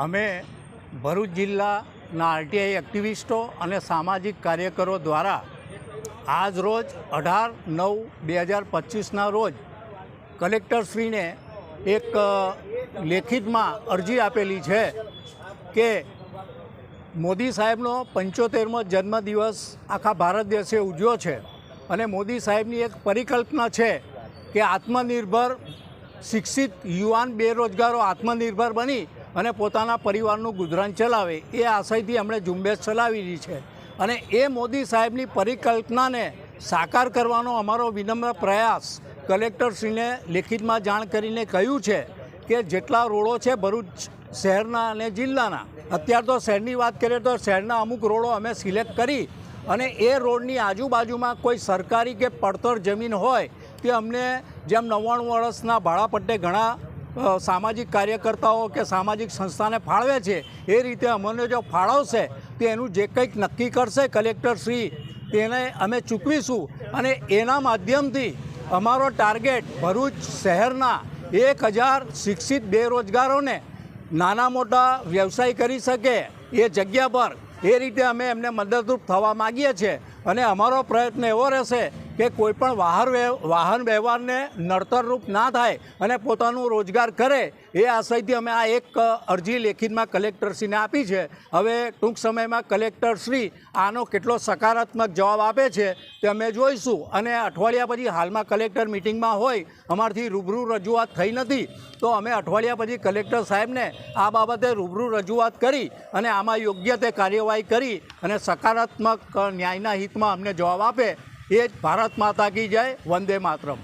અમે ભરૂચ જિલ્લાના આરટીઆઈ એક્ટિવિસ્ટો અને સામાજિક કાર્યકરો દ્વારા આજ રોજ અઢાર નવ બે હજાર પચીસના રોજ કલેક્ટરશ્રીને એક લેખિતમાં અરજી આપેલી છે કે મોદી સાહેબનો પંચોતેરમો જન્મદિવસ આખા ભારત દેશે ઉજવ્યો છે અને મોદી સાહેબની એક પરિકલ્પના છે કે આત્મનિર્ભર, શિક્ષિત યુવાન બેરોજગારો આત્મનિર્ભર બની અને પોતાના પરિવારનું ગુજરાન ચલાવે, એ આશયથી એમણે ઝુંબેશ ચલાવેલી છે. અને એ મોદી સાહેબની પરિકલ્પનાને સાકાર કરવાનો અમારો વિનમ્ર પ્રયાસ કલેક્ટરશ્રીને લેખિતમાં જાણ કરીને કહ્યું છે કે જેટલા રોડો છે ભરૂચ શહેરના અને જિલ્લાના, અત્યાર તો શહેરની વાત કરીએ તો શહેરના અમુક રોડો અમે સિલેક્ટ કરી અને એ રોડની આજુબાજુમાં કોઈ સરકારી કે પડતર જમીન હોય, તે અમને જેમ નવ્વાણું વર્ષના ભાડાપટ્ટે ઘણા સામાજિક કાર્યકર્તાઓ કે સામાજિક સંસ્થાને ફાળવે છે, એ રીતે અમને જો ફાળવશે, તો એનું જે કંઈક નક્કી કરશે કલેક્ટર શ્રી, તેને અમે ચૂકવીશું. અને એના માધ્યમથી અમારો ટાર્ગેટ ભરૂચ શહેરના એક હજાર શિક્ષિત બેરોજગારોને નાના મોટા વ્યવસાય કરી શકે એ જગ્યા પર, એ રીતે અમે એમને મદદરૂપ થવા માગીએ છીએ. અને અમારો પ્રયત્ન એવો રહેશે કે કોઈ પણ વાહન વાહન વ્યવહારને નડતરરૂપ ના થાય અને પોતાનું રોજગાર કરે, એ આશયથી અમે આ એક અરજી લેખિતમાં કલેક્ટરશ્રીને આપી છે. હવે ટૂંક સમયમાં કલેક્ટરશ્રી આનો કેટલો સકારાત્મક જવાબ આપે છે તે અમે જોઈશું. અને અઠવાડિયા પછી હાલમાં કલેક્ટર મિટિંગમાં હોય, અમારથી રૂબરૂ રજૂઆત થઈ નથી, તો અમે અઠવાડિયા પછી કલેક્ટર સાહેબને આ બાબતે રૂબરૂ રજૂઆત કરી અને આમાં યોગ્ય તે કાર્યવાહી કરી અને સકારાત્મક ન્યાયના ન્યાયના હિતમાં અમને જવાબ આપે એ જ ભારત માતા કી જય વંદે માતરમ.